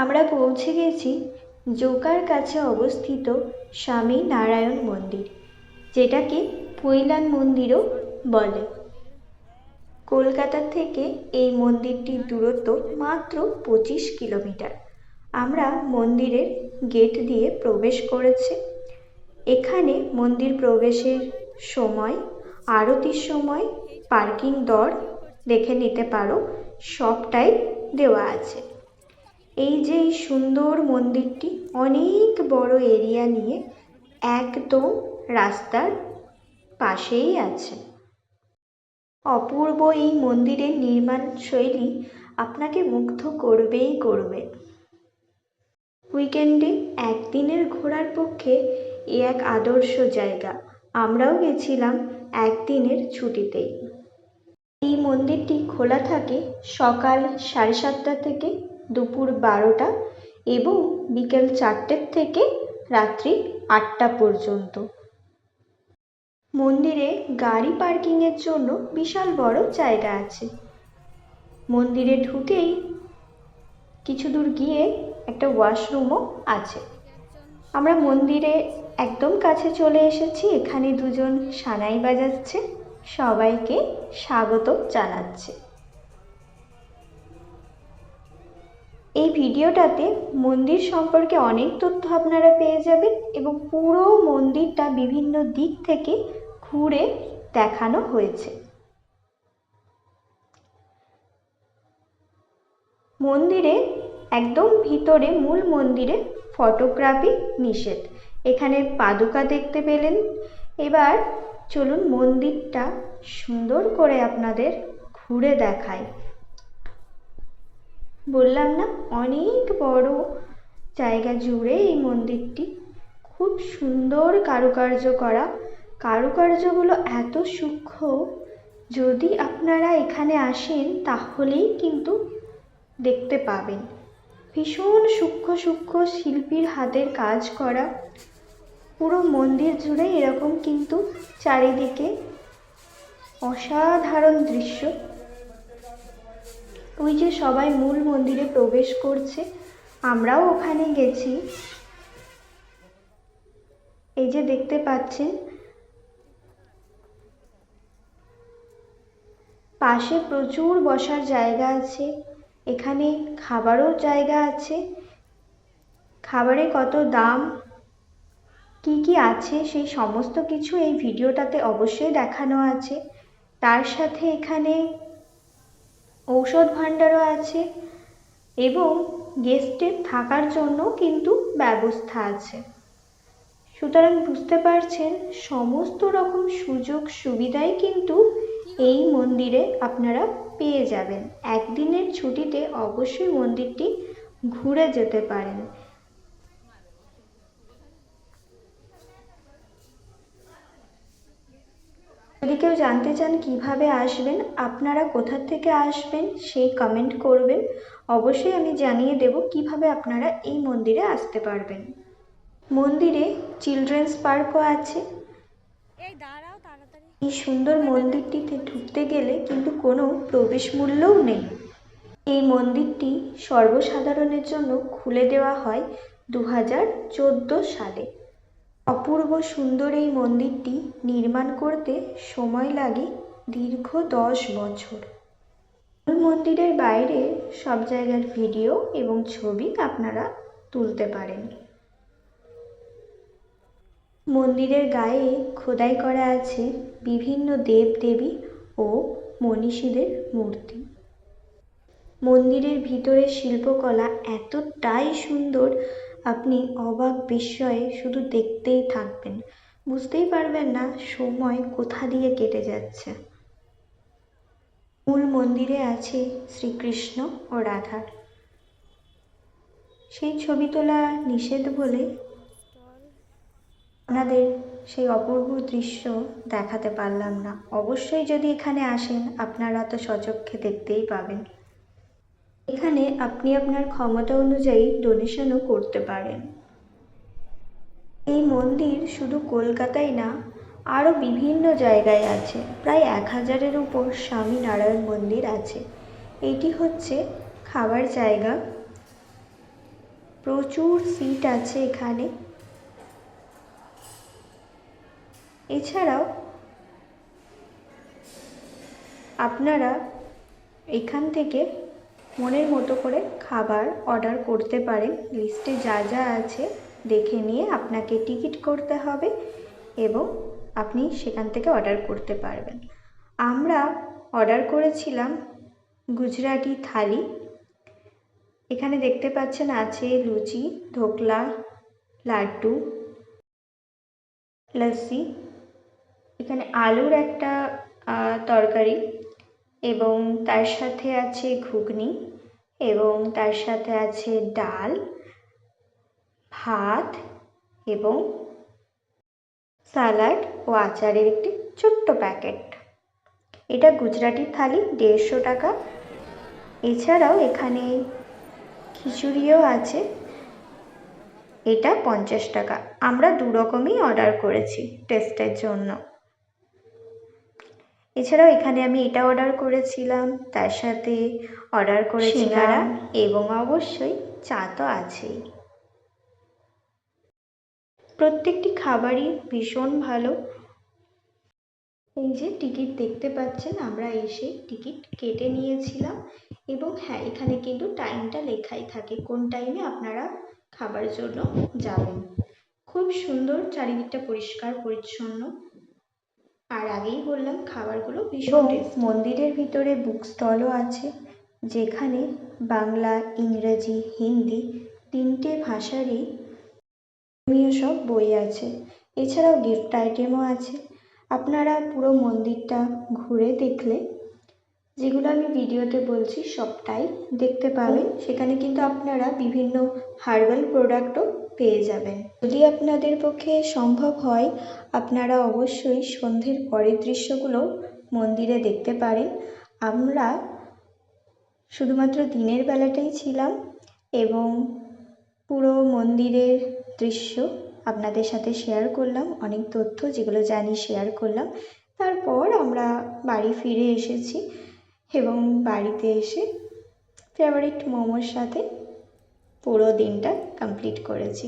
আমরা পৌঁছে গেছি জোকার কাছে অবস্থিত স্বামী নারায়ণ মন্দির, যেটাকে পৈলান মন্দিরও বলে। কলকাতা থেকে এই মন্দিরটির দূরত্ব মাত্র পঁচিশ কিলোমিটার। আমরা মন্দিরের গেট দিয়ে প্রবেশ করেছি। এখানে মন্দির প্রবেশের সময়, আরতির সময়, পার্কিং দর দেখে নিতে পারো, সবটাই দেওয়া আছে। এই যে এই সুন্দর মন্দিরটি, অনেক বড় এরিয়া নিয়ে একদম রাস্তার পাশেই আছে। অপূর্ব এই মন্দিরের নির্মাণ শৈলী আপনাকে মুগ্ধ করবেই করবে। উইকেন্ডে একদিনের ঘোরার পক্ষে এ এক আদর্শ জায়গা। আমরাও গেছিলাম একদিনের ছুটিতেই। এই মন্দিরটি খোলা থাকে সকাল সাড়ে সাতটা থেকে দুপুর বারোটা এবং বিকেল চারটের থেকে রাত্রি আটটা পর্যন্ত। মন্দিরে গাড়ি পার্কিংয়ের জন্য বিশাল বড় জায়গা আছে। মন্দিরে ঢুকেই কিছু দূর গিয়ে একটা ওয়াশরুমও আছে। আমরা মন্দিরে একদম কাছে চলে এসেছি, এখানে দুজন সানাই বাজাচ্ছে, সবাইকে স্বাগত জানাচ্ছে। এই ভিডিওটাতে মন্দির সম্পর্কে অনেক তথ্য আপনারা পেয়ে যাবেন এবং পুরো মন্দিরটা বিভিন্ন দিক থেকে ঘুরে দেখানো হয়েছে। মন্দিরে একদম ভিতরে মূল মন্দিরে ফটোগ্রাফি নিষেধ। এখানে পাদুকা দেখতে পেলেন। এবার চলুন মন্দিরটা সুন্দর করে আপনাদের ঘুরে দেখায় বললাম না, অনেক বড় জায়গা জুড়ে এই মন্দিরটি। খুব সুন্দর কারুকার্য করা। কারুকার্যগুলো এত সূক্ষ্ম, যদি আপনারা এখানে আসেন তাহলেই কিন্তু দেখতে পাবেন। ভীষণ সূক্ষ্ম সূক্ষ্ম শিল্পীর হাতের কাজ করা। পুরো মন্দির জুড়ে এরকম কিন্তু চারিদিকে অসাধারণ দৃশ্য। ওই যে সবাই মূল মন্দিরে প্রবেশ করছে, আমরাও ওখানে গেছি। এই যে দেখতে পাচ্ছেন, পাশে প্রচুর বসার জায়গা আছে, এখানে খাবারও জায়গা আছে। খাবারে কত দাম, কি কি আছে, সেই সমস্ত কিছু এই ভিডিওটাতে অবশ্যই দেখানো আছে। তার সাথে এখানে ঔষধ ভাণ্ডারও আছে এবং গেস্টের থাকার জন্য কিন্তু ব্যবস্থা আছে। সুতরাং বুঝতে পারছেন, সমস্ত রকম সুযোগ সুবিধাই কিন্তু এই মন্দিরে আপনারা পেয়ে যাবেন। একদিনের ছুটিতে অবশ্যই মন্দিরটি ঘুরে যেতে পারেন। কেউ জানতে চান কীভাবে আসবেন আপনারা কোথা থেকে আসবেন সেই কমেন্ট করবেন। অবশ্যই আমি জানিয়ে দেব কীভাবে আপনারা এই মন্দিরে আসতে পারবেন। মন্দিরে চিলড্রেন্স পার্কও আছে। এই দাঁড়াও তাড়াতাড়ি। এই সুন্দর মন্দিরটিতে ঢুকতে গেলে কিন্তু কোনো প্রবেশ মূল্যও নেই। এই মন্দিরটি সর্বসাধারণের জন্য খুলে দেওয়া হয় দু হাজার চোদ্দ সালে। অপূর্ব সুন্দর এই মন্দিরটি নির্মাণ করতে সময় লাগে দীর্ঘ দশ বছর। মূল মন্দিরের বাইরে সব জায়গার ভিডিও এবং ছবি আপনারা তুলতে পারেন। মন্দিরের গায়ে খোদাই করা আছে বিভিন্ন দেবদেবী ও মনীষীদের মূর্তি। মন্দিরের ভিতরে শিল্পকলা এতটাই সুন্দর আপনি অবাক বিস্ময়ে শুধু দেখতেই থাকবেন। বুঝতেই পারবেন না সময় কোথা দিয়ে কেটে যাচ্ছে। মূল মন্দিরে আছে শ্রীকৃষ্ণ ও রাধার সেই ছবি তোলা নিষেধ বলে আপনাদের সেই অপূর্ব দৃশ্য দেখাতে পারলাম না। অবশ্যই যদি এখানে আসেন, আপনারা তো সচক্ষে দেখতেই পাবেন। এখানে আপনি আপনার ক্ষমতা অনুযায়ী ডোনেশনও করতে পারেন। এই মন্দির শুধু কলকাতায় না, আরও বিভিন্ন জায়গায় আছে। প্রায় এক হাজারের উপর স্বামী নারায়ণ মন্দির আছে। এটি হচ্ছে খাবার জায়গা। প্রচুর সিট আছে এখানে। এছাড়াও আপনারা এখান থেকে মনের মতো করে খাবার অর্ডার করতে পারেন। লিস্টে যা যা আছে দেখে নিয়ে আপনাকে টিকিট করতে হবে এবং আপনি সেখান থেকে অর্ডার করতে পারবেন। আমরা অর্ডার করেছিলাম গুজরাটি থালি। এখানে দেখতে পাচ্ছেন আছে লুচি ধোকলা লাড্ডু, লস্যি। এখানে আলুর একটা তরকারি। এবং তার সাথে আছে ঘুগনি এবং তার সাথে আছে ডাল, ভাত এবং স্যালাড ও আচারের একটি ছোট্ট প্যাকেট। এটা গুজরাটি থালি দেড়শো টাকা। এছাড়াও এখানে খিচুড়িও আছে। এটা পঞ্চাশ টাকা। আমরা দু রকমই অর্ডার করেছি টেস্টের জন্য। এছাড়াও এখানে আমি এটা অর্ডার করেছিলাম তার সাথে অর্ডার করেছিলাম এবং অবশ্যই চা তো আছেই। প্রত্যেকটি খাবারই ভীষণ ভালো। এই যে টিকিট দেখতে পাচ্ছেন আমরা এসে টিকিট কেটে নিয়েছিলাম এবং হ্যাঁ এখানে কিন্তু টাইমটা লেখাই থাকে কোন টাইমে আপনারা খাবার জন্য যাবেন। খুব সুন্দর চারিদিকটা পরিষ্কার পরিচ্ছন্ন। আর আগেই বললাম খাবারগুলো ভীষণ মন্দিরের ভিতরে বুক স্টলও আছে যেখানে বাংলা ইংরেজি হিন্দি তিনটে ভাষারই ধর্মীয় সব বই আছে। এছাড়াও গিফট আইটেমও আছে। আপনারা পুরো মন্দিরটা ঘুরে দেখলে যেগুলো আমি ভিডিওতে বলছি সবটাই দেখতে পাবেন। সেখানে কিন্তু আপনারা বিভিন্ন হার্বাল প্রোডাক্টও পেয়ে যাবেন। যদি আপনাদের পক্ষে সম্ভব হয়, আপনারা অবশ্যই সন্ধ্যের পরের দৃশ্যগুলো মন্দিরে দেখতে পারেন। আমরা শুধুমাত্র দিনের বেলাটাই ছিলাম এবং পুরো মন্দিরের দৃশ্য আপনাদের সাথে শেয়ার করলাম, অনেক তথ্য যেগুলো জানি শেয়ার করলাম। তারপর আমরা বাড়ি ফিরে এসেছি এবং বাড়িতে এসে ফেভারিট মোমোর সাথে পুরো দিনটা কমপ্লিট করেছি।